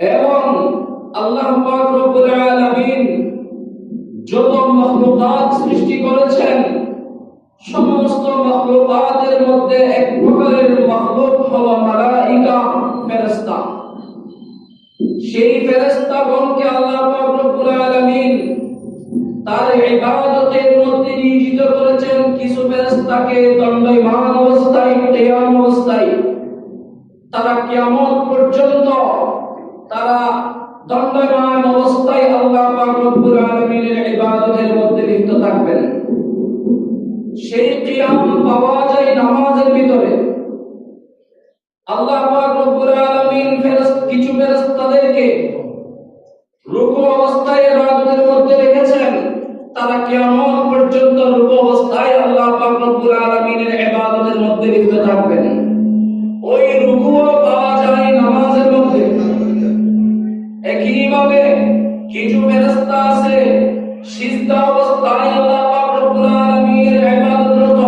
এবং আল্লাহ যত মাখলুকাত সৃষ্টি করেছেন, সমস্ত মাখলুকাতের মধ্যে এক প্রকারের মাখলুক হলো মালাইকা, ফেরেশতা। সেই ফেরেশতাগণকে আল্লাহ পাক রব্বুল আলামিন তার ইবাদতের মধ্যে নিয়োজিত করেছেন কিছু ফেরেশতাকে দণ্ডায়মান অবস্থায় কিয়াম অবস্থায়। তারা কিয়ামত পর্যন্ত তারা দণ্ডায়মান অবস্থায় আল্লাহ পাক রব্বুল আলামিনের ইবাদতের মধ্যে লিপ্ত থাকবেন। সেই কিয়াম পাওয়া যায় নামাজের ভিতরে। আল্লাহ পাক রব্বুল আলামিন ফেরেশত কিছু ফেরেশতাদেরকে রুকু অবস্থায় ইবাদতের মধ্যে রেখেছেন। তারা কিয়ামত পর্যন্ত রুকু অবস্থায় আল্লাহ পাক রব্বুল আলামিনের ইবাদতের মধ্যে লিপ্ত থাকবেন। ওই রুকুও পাওয়া যায় মধ্যে একইভাবে কিছু ফেরেশতা আছে, সিজদা অবস্থায় আল্লাহ পাক রব্বুল আলামিনের ইবাদতরত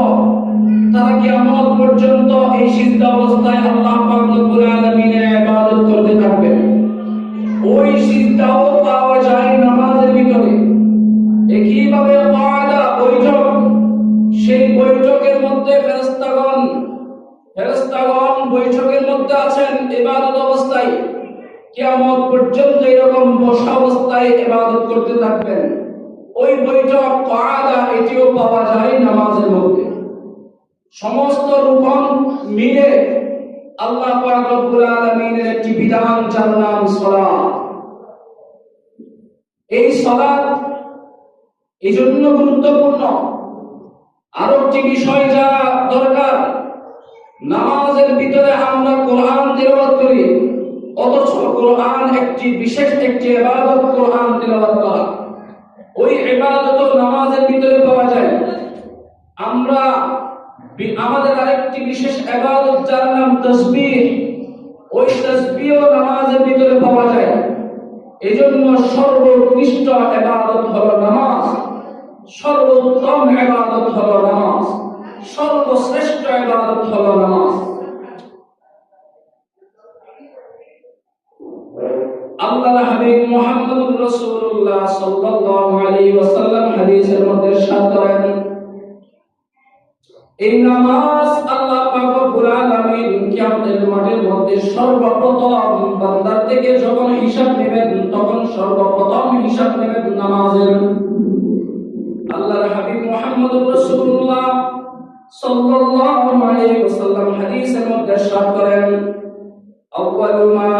তারা কিয়ামত পর্যন্ত এই সিজদা অবস্থায় আল্লাহ পাক রব্বুল আলামিনের ইবাদত করতে থাকবেন ওই সিজদাও পাওয়া যায় নামাজের ভিতরে। একইভাবে কায়দা, বৈঠক। সেই বৈঠকের মধ্যে ফেরেশতাগণ ফেরেশতাগণ বৈঠকের মধ্যে আছেন ইবাদত অবস্থায়। কিয়ামত পর্যন্ত এরকম বসা অবস্থায় ইবাদত করতে থাকবেন। ওই বৈঠক কায়দা এটিও পাওয়া যায় নামাজের মধ্যে। সমস্ত রূপন মিলে আল্লাহ পাক রব্বুল আলামিনের একটি বিধান, যার নাম সালাত। এই সালাত এই জন্য গুরুত্বপূর্ণ। আরও একটি বিষয় যা দরকার, নামাজের ভিতরে আমরা করি অথচ কোরআন একটি বিশেষ একটি ইবাদত কোরআন তেলাওয়াত করা। ওই ইবাদত নামাজের ভিতরে পাওয়া যায়। আমরা আমাদের আরেকটি বিশেষ ইবাদত যার নাম তাসবিহ। ওই তাসবিহও নামাজের ভিতরে পাওয়া যায়। এজন্য সর্বোৎকৃষ্ট ইবাদত হলো নামাজ সর্বোত্তম ইবাদত হলো নামাজ সর্বশ্রেষ্ঠ ইবাদত হলো নামাজ আল্লাহ হাবিব মুহাম্মদুর রাসূলুল্লাহ সাল্লাল্লাহু আলাইহি ওয়াসাল্লাম হাদিসের মধ্যে ইরশাদ করেন এই নামাজ আল্লাহ পাক রব্বুল আলামিন কিয়ামতের মাঠের মধ্যে সর্বপ্রথম বান্দার থেকে যখন হিসাব নেবেন, তখন সর্বপ্রথম হিসাব নেবেন নামাজের। আল্লাহর হাবিব মুহাম্মদুর রাসূলুল্লাহ সাল্লাল্লাহু আলাইহি ওয়াসাল্লাম হাদিসের মধ্যে ইরশাদ করেন আউয়ালু মা